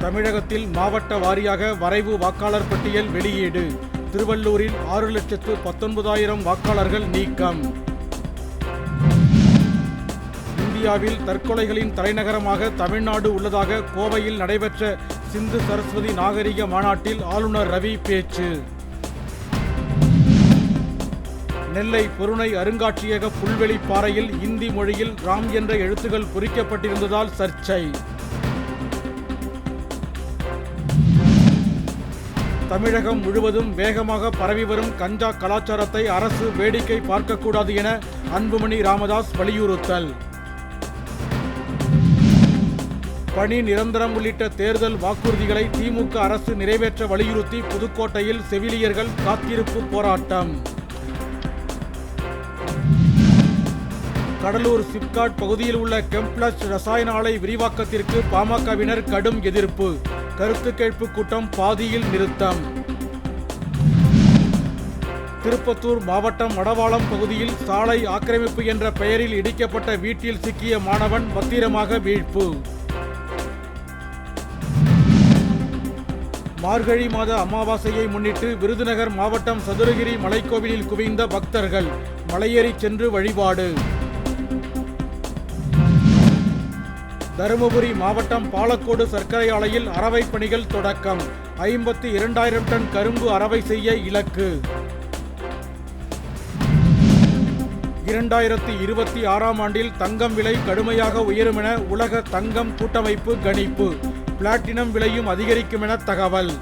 தமிழகத்தில் மாவட்ட வாரியாக வரைவு வாக்காளர் பட்டியல் வெளியீடு. திருவள்ளூரில் ஆறு லட்சத்து பத்தொன்பதாயிரம் வாக்காளர்கள் நீக்கம். இந்தியாவில் தற்கொலைகளின் தலைநகரமாக தமிழ்நாடு உள்ளதாக கோவையில் நடைபெற்ற சிந்து சரஸ்வதி நாகரிக மாநாட்டில் ஆளுநர் ரவி பேச்சு. நெல்லை பொருணை அருங்காட்சியக புல்வெளி பாறையில் இந்தி மொழியில் ராம் என்ற எழுத்துகள் பொறிக்கப்பட்டிருந்ததால் சர்ச்சை. தமிழகம் முழுவதும் வேகமாக பரவி வரும் கஞ்சா கலாச்சாரத்தை அரசு வேடிக்கை பார்க்கக்கூடாது என அன்புமணி ராமதாஸ் வலியுறுத்தல். பணி நிரந்தரம் உள்ளிட்ட தேர்தல் வாக்குறுதிகளை திமுக அரசு நிறைவேற்ற வலியுறுத்தி புதுக்கோட்டையில் செவிலியர்கள் காத்திருப்பு போராட்டம். கடலூர் சிப்காட் பகுதியில் உள்ள கெம்ப்ளஸ் ரசாயன ஆலை விரிவாக்கத்திற்கு பாமகவினர் கடும் எதிர்ப்பு. கருத்து கேட்பு கூட்டம் பாதியில் நிறுத்தம். திருப்பத்தூர் மாவட்டம் மடவாளம் பகுதியில் சாலை ஆக்கிரமிப்பு என்ற பெயரில் இடிக்கப்பட்ட வீட்டில் சிக்கிய மாணவன் பத்திரமாக மீட்பு மார்கழி மாத அமாவாசையை முன்னிட்டு விருதுநகர் மாவட்டம் சதுரகிரி மலைக்கோவிலில் குவிந்த பக்தர்கள் மலையேறி சென்று வழிபாடு. தருமபுரி மாவட்டம் பாலக்கோடு சர்க்கரை ஆலையில் அறவை பணிகள் தொடக்கம். ஐம்பத்தி இரண்டாயிரம் டன் கரும்பு அறவை செய்ய இலக்கு. இரண்டாயிரத்தி இருபத்தி ஆறாம் ஆண்டில் தங்கம் விலை கடுமையாக உயரும் என உலக தங்கம் கூட்டமைப்பு கணிப்பு. பிளாட்டினம் விலையும் அதிகரிக்கும் என தகவல்.